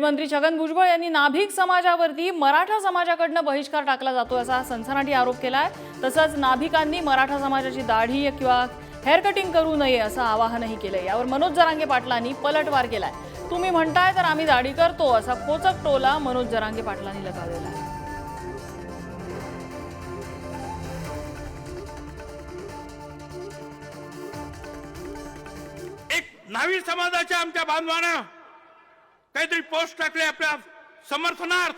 Cabinet मंत्री छगन भुजबळ यांनी नाभिक समाजावरती मराठा समाजाकडनं बहिष्कार टाकला जातो असा सनसनाटी आरोप केला आहे तसंच नाभिकांनी मराठा समाजाची दाढी किंवा हेअर कटिंग करू नये असं आवाहनही केलंय. यावर मनोज जरांगे पाटलांनी पलटवार केलाय. तुम्ही म्हणताय तर आम्ही दाढी करतो असा कोचक टोला मनोज जरांगे पाटलांनी लगावलेला आहे. एक नावी समाजाच्या आमच्या बांधवांना काहीतरी पोस्ट टाकले आपल्या समर्थनार्थ.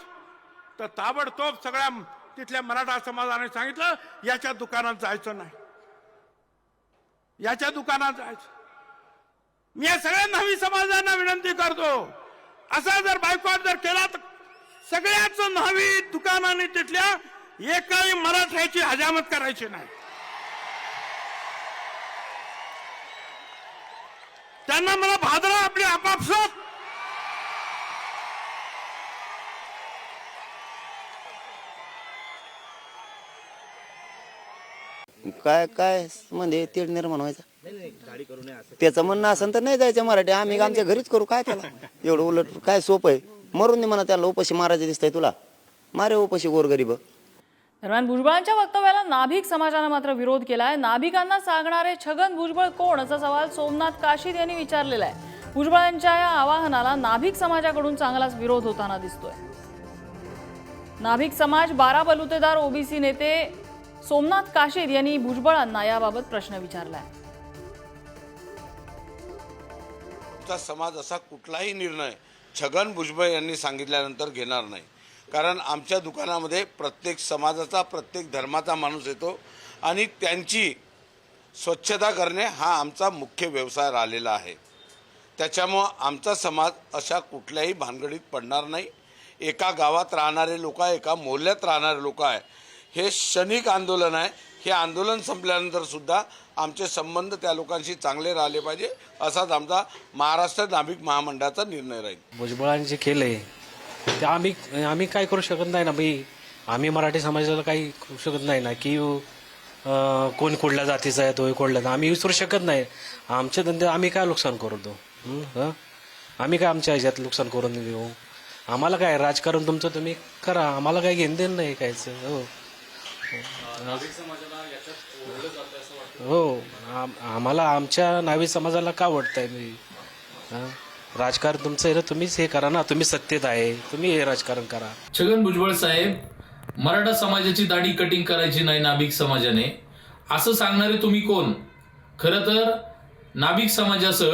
तर ताबडतोब सगळ्या तिथल्या मराठा समाजाने सांगितलं याच्या दुकानात जायचं नाही. याच्या दुकानात जायचं. मी या सगळ्या नावी समाजांना विनंती करतो असा जर बायकॉट जर केला तर सगळ्याच नवी दुकानाने तिथल्या एकाही मराठ्याची हजामत करायची नाही. त्यांना मला भादरा आपली आपापसात काय काय म्हणजे तेढ निर्माण व्हायचा. त्याचं म्हणणं असं तर नाही जायचं मराठी. आम्ही आमच्या घरीच करू? काय त्याला? एवढं उलट काय सोपं आहे? मरून दे म्हणा त्याला उपाशी मारायचं दिसतंय तुला. मारे उपाशी गोरगरीब. दरम्यान भुजबळांच्या वक्तव्याला नाभिक समाजानं मात्र विरोध केलाय. नाभिकांना सांगणारे छगन भुजबळ कोण? असा सवाल सोमनाथ काशीद यांनी विचारलेला आहे. भुजबळांच्या या आवाहनाला नाभिक समाजाकडून चांगलाच विरोध होताना दिसतोय. नाभिक समाज बारा बलुतेदार ओबीसी नेते सोमनाथ काशीद यांनी भुजबळांना याबाबत प्रश्न विचारलाय. आमचा समाज असा कुठलाही निर्णय छगन भुजबळ यांनी सांगितल्यानंतर घेणार नाही. कारण आमच्या दुकानामध्ये प्रत्येक समाजाचा प्रत्येक धर्माचा माणूस येतो आणि त्यांची स्वच्छता करणे हा आमचा मुख्य व्यवसाय राहिलेला आहे. त्याच्यामुळं आमचा समाज अशा कुठल्याही भानगडीत पडणार नाही. एका गावात राहणारे लोक आहे एका मोहल्ल्यात राहणारे लोक आहे. हे क्षणिक आंदोलन आहे. हे आंदोलन संपल्यानंतर सुद्धा आमचे संबंध त्या लोकांशी चांगले राहिले पाहिजे असाच आमचा महाराष्ट्र नाभिक महामंडळाचा निर्णय राहील. भुजबळांनी जे केलंय ते आम्ही आम्ही काय करू शकत नाही ना? बाई आम्ही मराठी समाजाला काही करू शकत नाही ना? की कोण कुठल्या जातीचा आहे तो कुठल्या आम्ही विसरू शकत नाही. आमचे धंदे आम्ही काय नुकसान करू तो हं? आम्ही काय आमच्या ह्याच्यात नुकसान करून देऊ? आम्हाला काय? राजकारण तुमचं तुम्ही करा. आम्हाला काय घेणं देणं नाही कायचं हो. हो आम- आम्हाला आमच्या नावी समाजाला का वाटतंय मी हं? राजकारण तुमचं आहे ना तुम्हीच हे करा ना तुम्ही सत्तेत आहे तुम्ही हे राजकारण करा. छगन भुजबळ साहेब मराठा समाजाची दाढी कटिंग करायची नाही नाभिक समाजाने. असं सांगणारे तुम्ही कोण? खरं तर नाभिक समाजासह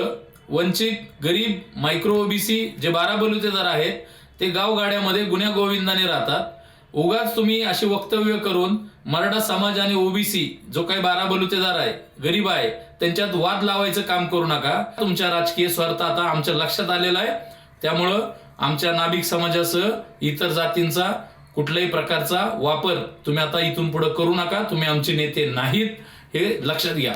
वंचित गरीब मायक्रो ओबीसी जे बारा बलुतेदार आहेत ते गावगाड्यामध्ये गुन्ह्या गोविंदाने राहतात. उगाच तुम्ही अशी वक्तव्य करून मराठा समाज आणि ओबीसी जो काही बारा बलुतेदार आहे गरीब आहे त्यांच्यात वाद लावायचं काम करू नका. तुमच्या राजकीय स्वार्थ आता आमच्या लक्षात आलेला आहे. त्यामुळं आमच्या नाभिक समाजासह इतर जातींचा कुठल्याही प्रकारचा वापर तुम्ही आता इथून पुढे करू नका. तुम्ही आमचे नेते नाहीत हे लक्षात घ्या.